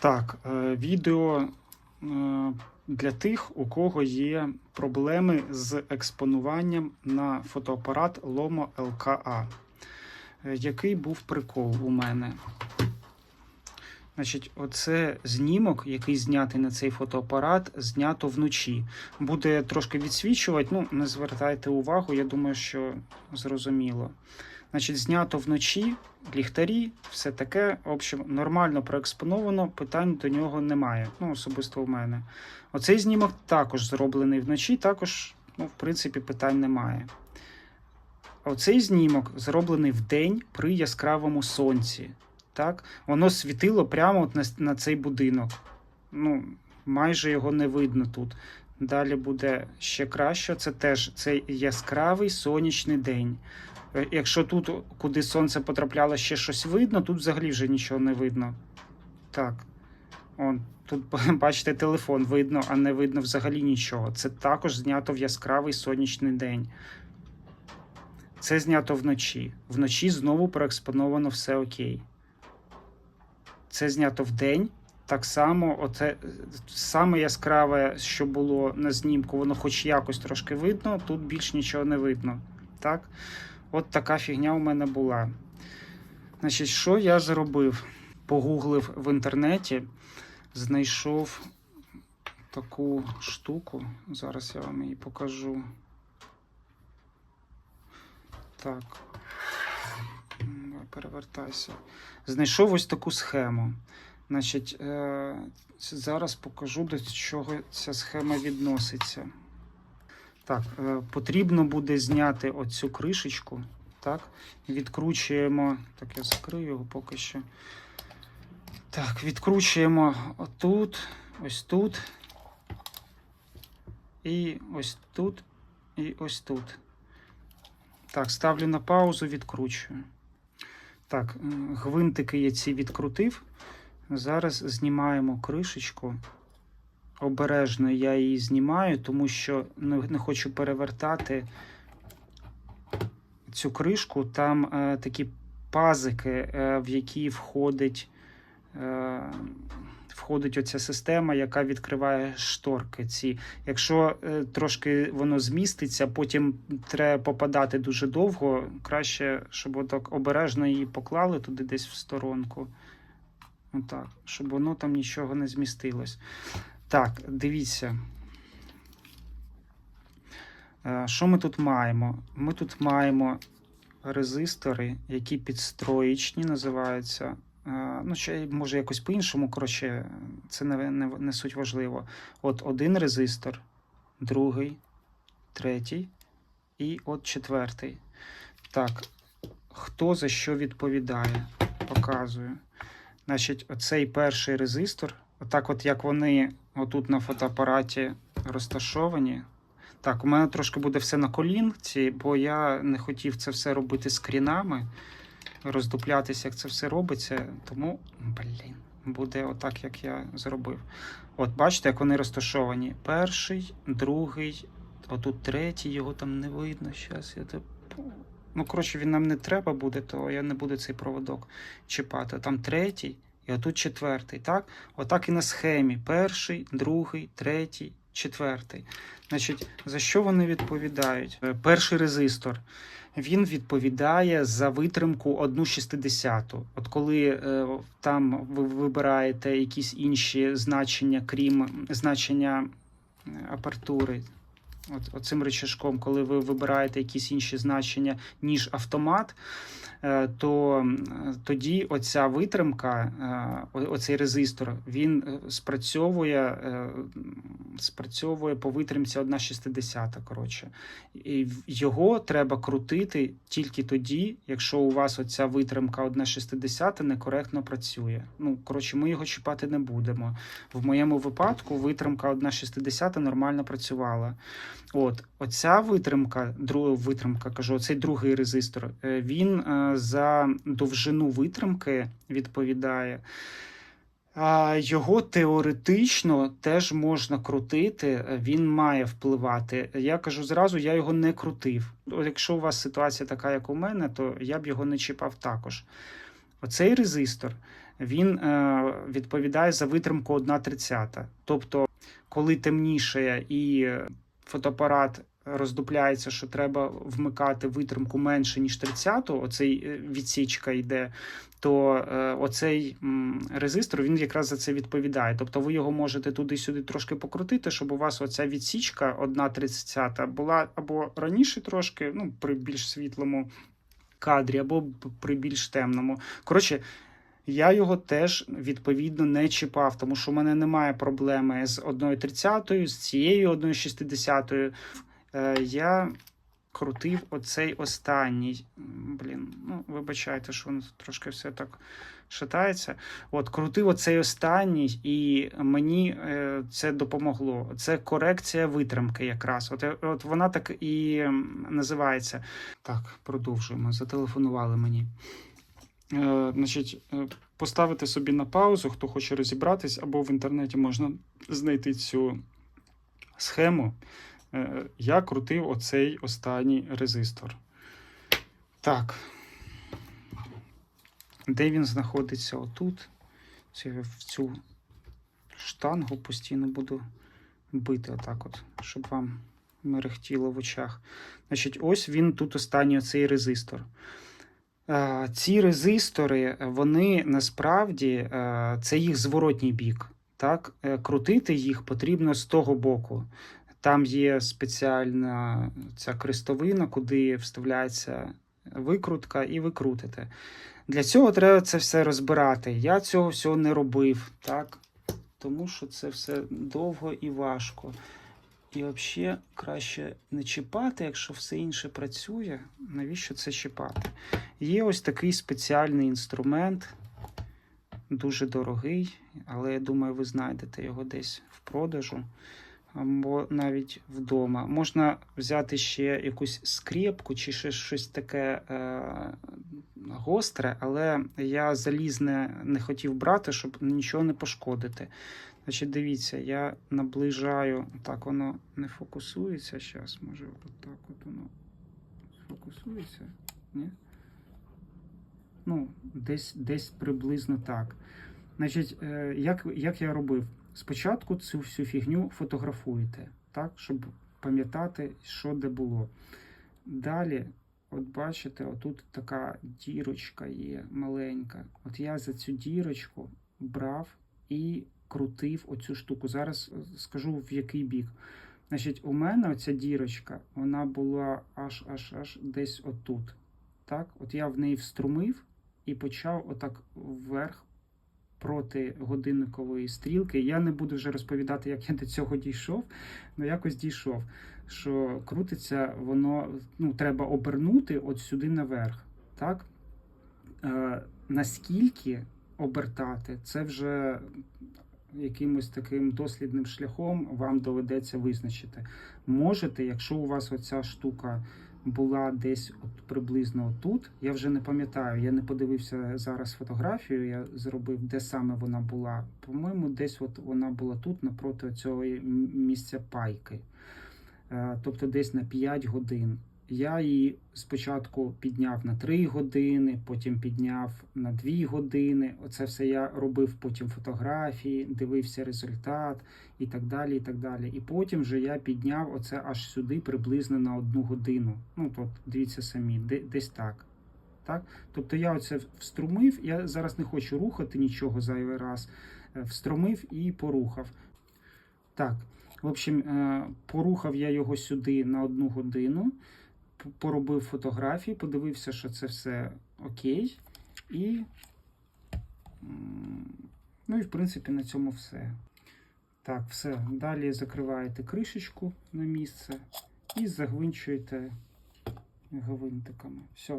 Так, е, відео е, для тих, у кого є проблеми з експонуванням на фотоапарат Lomo LKA. Е, Який був прикол у мене? Значить, оце знімок, який знятий на цей фотоапарат, знято вночі. Буде трошки відсвічувати, ну не звертайте увагу, я думаю, що зрозуміло. Значить, знято вночі, ліхтарі, все таке. В общем, нормально проекспоновано, питань до нього немає. Ну, особисто у мене. Оцей знімок також зроблений вночі, також, ну, в принципі, питань немає. Оцей знімок зроблений вдень при яскравому сонці. Так? Воно світило прямо от на, на цей будинок. Ну, майже його не видно тут. Далі буде ще краще. Це теж цей яскравий сонячний день. Е, Якщо тут, куди сонце потрапляло, ще щось видно, тут взагалі вже нічого не видно. Так. Он, тут, бачите, телефон видно, а не видно взагалі нічого. Це також знято в яскравий сонячний день. Це знято вночі. Вночі знову проекспоновано все окей. Це знято вдень. Так само, оце е, саме яскраве, що було на знімку, воно хоч якось трошки видно, тут більш нічого не видно. Так? От така фігня у мене була. Значить, що я зробив? Погуглив в інтернеті, знайшов таку штуку. Зараз я вам її покажу. Так. Перевертайся. Знайшов ось таку схему. Значить, е, зараз покажу, до чого ця схема відноситься. Так, е, потрібно буде зняти оцю кришечку. Так, відкручуємо. Так, я закрию його поки що. Так, відкручуємо отут, ось тут. І ось тут, і ось тут. Так, ставлю на паузу, відкручую. Так, гвинтики я ці відкрутив. Зараз знімаємо кришечку. Обережно я її знімаю, тому що не, хочу перевертати цю кришку. Там е, такі пазики, е, в які входить, е, входить оця система, яка відкриває шторки. Ці. Якщо е, трошки воно зміститься, потім треба попадати дуже довго. Краще, щоб отак обережно її поклали туди десь в сторонку. Отак, щоб воно там нічого не змістилось. Так, дивіться. Е, Що ми тут маємо? Ми тут маємо резистори, які підстроєчні, називаються. Е, Ну, ще може якось по-іншому, коротше, це не, не, не суть важливо. От один резистор, другий, третій і от четвертий. Так, хто за що відповідає? Показую. Значить, оцей перший резистор, отак, от як вони отут на фотоапараті розташовані. Так, у мене трошки буде все на колінці, бо я не хотів це все робити скрінами, роздуплятися, як це все робиться. Тому, блін, буде отак, як я зробив. От, бачите, як вони розташовані. Перший, другий, отут третій, його там не видно. Зараз я. Ну, коротше, він нам не треба буде, то я не буду цей проводок чіпати. Там третій і отут четвертий. Так? Отак і на схемі. Перший, другий, третій, четвертий. Значить, за що вони відповідають? Е, Перший резистор. Він відповідає за витримку 1,60. От коли е, там ви вибираєте якісь інші значення, крім значення е, апертури, от, оцим рычажком, коли ви вибираєте якісь інші значення, ніж автомат, е, то тоді оця витримка, е, оцей резистор, він е, спрацьовує, е, спрацьовує по витримці 1,60. Коротше. І його треба крутити тільки тоді, якщо у вас оця витримка 1,60 некоректно працює. Ну, коротше, ми його чіпати не будемо. В моєму випадку витримка 1,60 нормально працювала. От, оця витримка, друга витримка, кажу, оцей другий резистор, е, він е, за довжину витримки відповідає. Його теоретично теж можна крутити, е, він має впливати. Я кажу зразу, я його не крутив. Якщо у вас ситуація така, як у мене, то я б його не чіпав також. Оцей резистор він відповідає за витримку 1,30. Тобто, коли темніше і фотоапарат роздупляється, що треба вмикати витримку менше, ніж 30, оцей е, відсічка йде, то е, оцей резистор він якраз за це відповідає. Тобто ви його можете туди-сюди трошки покрутити, щоб у вас оця відсічка 1,30 була або раніше трошки, ну, при більш світлому кадрі, або при більш темному. Коротше, я його теж відповідно не чіпав, тому що в мене немає проблеми з 1,30, з цією 1,60. Е, Я крутив оцей останній. Блін, ну вибачайте, що воно трошки все так шатається. От, крутив оцей останній, і мені е, це допомогло. Це корекція витримки якраз. От, е, от вона так і називається. Так, продовжуємо. Зателефонували мені. Е, значить, е, поставити собі на паузу, хто хоче розібратись, або в інтернеті можна знайти цю схему. Е, я крутив оцей останній резистор. Так. Де він знаходиться? Отут. Я в цю штангу постійно буду бити, отак от, щоб вам мерехтіло в очах. Значить, ось він тут останній оцей резистор. Е, Ці резистори, вони насправді е, це їх зворотній бік. Так? Е, Крутити їх потрібно з того боку. Там є спеціальна ця крестовина, куди вставляється викрутка, і ви крутите. Для цього треба це все розбирати. Я цього всього не робив, так? тому що це все довго і важко. І взагалі краще не чіпати, якщо все інше працює, навіщо це чіпати? Є ось такий спеціальний інструмент, дуже дорогий, але я думаю, ви знайдете його десь в продажу або навіть вдома. Можна взяти ще якусь скрепку чи ще щось таке е, гостре, але я залізне не хотів брати, щоб нічого не пошкодити. Значить, дивіться, я наближаю, так воно не фокусується. Зараз, може, отак от воно фокусується. Ні? Ну, десь, десь приблизно так. Значить, е, як, як я робив? Спочатку цю всю фігню фотографуєте, так, щоб пам'ятати, що де було. Далі, от бачите, отут така дірочка є маленька. От я за цю дірочку брав і крутив оцю штуку. Зараз е, скажу в який бік. Значить, у мене оця дірочка, вона була аж аж аж десь отут. Так, от я в неї вструмив і почав отак вверх проти годинникової стрілки. Я не буду вже розповідати, як я до цього дійшов, але якось дійшов. Що крутиться, воно ну, треба обернути от сюди наверх. Так? Е, наскільки обертати, це вже якимось таким дослідним шляхом вам доведеться визначити. Можете, якщо у вас оця штука була десь от приблизно тут, я вже не пам'ятаю, я не подивився зараз фотографію, я зробив, де саме вона була. По-моєму, десь от вона була тут, напроти цього місця пайки. Е, Тобто десь на 5 годин. Я її спочатку підняв на 3 години, потім підняв на 2 години. Оце все я робив потім фотографії, дивився результат і так далі. І так далі. І потім вже я підняв оце аж сюди приблизно на одну годину. Ну, тут дивіться самі, десь так. Так? Тобто я оце вструмив, я зараз не хочу рухати нічого зайвий раз. Е, Вструмив і порухав. Так, в общем, е, порухав я його сюди на одну годину, поробив фотографії, подивився, що це все окей. І, ну і в принципі на цьому все. Так, все. Далі закриваєте кришечку на місце і загвинчуєте гвинтиками. Все,